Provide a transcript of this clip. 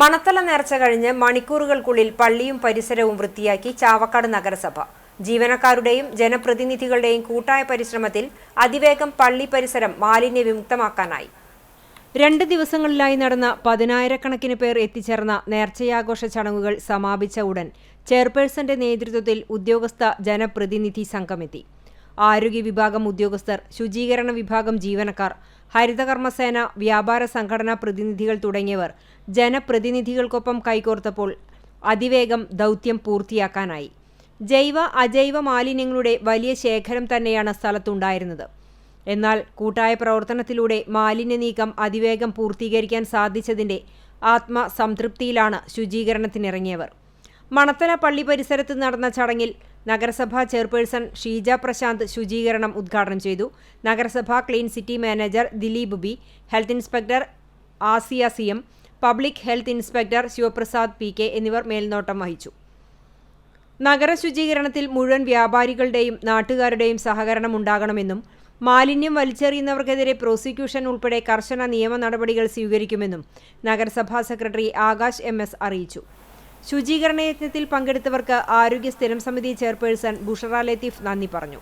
മണത്തല നേർച്ച കഴിഞ്ഞ് മണിക്കൂറുകൾക്കുള്ളിൽ പള്ളിയും പരിസരവും വൃത്തിയാക്കി ചാവക്കാട് നഗരസഭ. ജീവനക്കാരുടെയും ജനപ്രതിനിധികളുടെയും കൂട്ടായ പരിശ്രമത്തിൽ അതിവേഗം പള്ളി പരിസരം മാലിന്യ വിമുക്തമാക്കാനായി. രണ്ട് ദിവസങ്ങളിലായി നടന്ന പതിനായിരക്കണക്കിന് പേർ എത്തിച്ചേർന്ന നേർച്ചയാഘോഷ ചടങ്ങുകൾ സമാപിച്ച ഉടൻ ചെയർപേഴ്സന്റെ നേതൃത്വത്തിൽ ഉദ്യോഗസ്ഥ ജനപ്രതിനിധി സംഘമെത്തി. ആരോഗ്യ വിഭാഗം ഉദ്യോഗസ്ഥർ ശുചീകരണ വിഭാഗം ജീവനക്കാർ ഹരിതകർമ്മസേന വ്യാപാര സംഘടനാ പ്രതിനിധികൾ തുടങ്ങിയവർ ജനപ്രതിനിധികൾക്കൊപ്പം കൈകോർത്തപ്പോൾ അതിവേഗം ദൗത്യം പൂർത്തിയാക്കാനായി. ജൈവ അജൈവ മാലിന്യങ്ങളുടെ വലിയ ശേഖരം തന്നെയാണ് സ്ഥലത്തുണ്ടായിരുന്നത്. എന്നാൽ കൂട്ടായ പ്രവർത്തനത്തിലൂടെ മാലിന്യ നീക്കം അതിവേഗം പൂർത്തീകരിക്കാൻ സാധിച്ചതിന്റെ ആത്മസംതൃപ്തിയിലാണ് ശുചീകരണത്തിനിറങ്ങിയവർ. മണത്തല പള്ളി പരിസരത്ത് നടന്ന ചടങ്ങിൽ നഗരസഭാ ചെയർപേഴ്സൺ ഷീജ പ്രശാന്ത് ശുചീകരണം ഉദ്ഘാടനം ചെയ്തു. നഗരസഭാ clean city manager Dilip B health inspector Asiya C M public health inspector Sivaprasad P K എന്നിവർ മേൽനോട്ടം വഹിച്ചു. നഗര ശുചീകരണത്തിൽ മുഴുവൻ വ്യാപാരികളുടെയും നാട്ടുകാരുടെയും സഹകരണം ഉണ്ടാകണമെന്നും മാലിന്യം വലിച്ചെറിയുന്നവർക്കെതിരെ പ്രോസിക്യൂഷൻ ഉൾപ്പെടെ കർശന നിയമ നടപടികൾ സ്വീകരിക്കുമെന്നും നഗരസഭാ സെക്രട്ടറി ആകാശ് എം അറിയിച്ചു. ശുചീകരണ യജ്ഞത്തിൽ പങ്കെടുത്തവർക്ക് ആരോഗ്യ സ്ഥിരം സമിതി ചെയർപേഴ്സൺ ബുഷറ ലത്തീഫ് നന്ദി പറഞ്ഞു